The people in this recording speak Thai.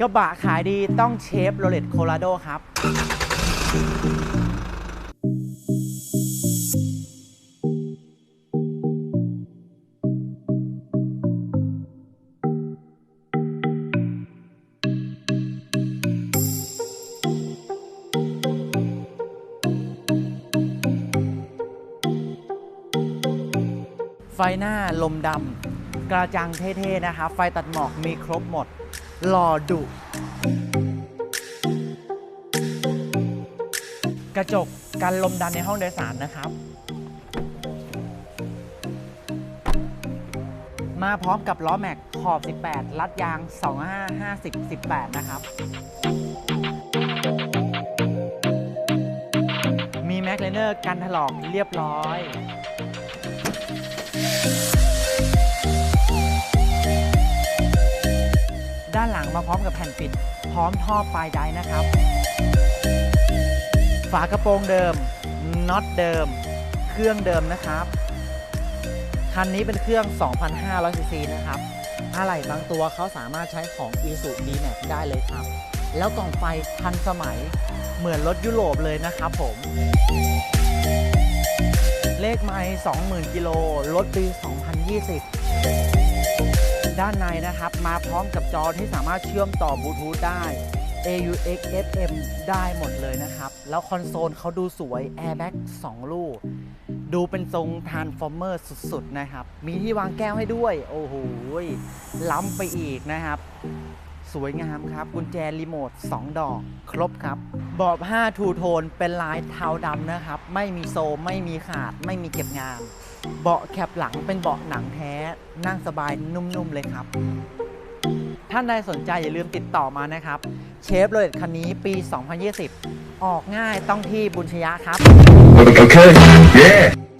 กระบะขายดีต้องเชฟโรเลตโคโลราโดครับ ไฟหน้าลมดำกระจังเท่ๆนะครับ ไฟตัดหมอกมีครบหมด หลอดุ กระจกกันลมดันในห้องโดยสารนะครับ มาพร้อมกับล้อแม็กขอบ 18 ลัดยาง 25 50 18 นะครับ มีแม็กเลเนอร์กันถลอกเรียบร้อย ด้านหลังมาพร้อมกับแผ่นปิด พร้อมท่อปลายไดนะครับ ฝากระโปรงเดิมน็อตเดิม เครื่องเดิมนะครับ คันนี้เป็นเครื่อง 2,500ซีซีนะครับอะไหล่บางตัวเขาสามารถใช้ของ i s u d m a x ได้เลยครับ แล้วกล่องไฟทันสมัยเหมือนรถยุโรปเลยนะครับผม เลขไม้20,000 กิโล รถปี 2020 ด้านในนะครับ มาพร้อมกับจอที่สามารถเชื่อมต่อบลูทูธได้ AUX FM ได้หมดเลยนะครับ แล้วคอนโซลเขาดูสวย Airbag 2 ลูก ดูเป็นทรงทรานส์ฟอร์เมอร์สุด ๆ นะครับ มีที่วางแก้วให้ด้วย โอ้โหล้ำไปอีกนะครับ สวยงามครับ กุญแจรีโมท 2 ดอก ครบครับเบาะ5ทูโทน เป็นลายเทาดำนะครับ ไม่มีโซมไม่มีขาด ไม่มีเก็บงานเบาะแคปหลังเป็นเบาะหนังแท้ นั่งสบายนุ่มๆเลยครับ ท่านใดสนใจอย่าลืมติดต่อมานะครับ เชฟโรเลตคันนี้ปี 2020 ออกง่ายต้องที่บุญชยะครับ Okay. Yeah.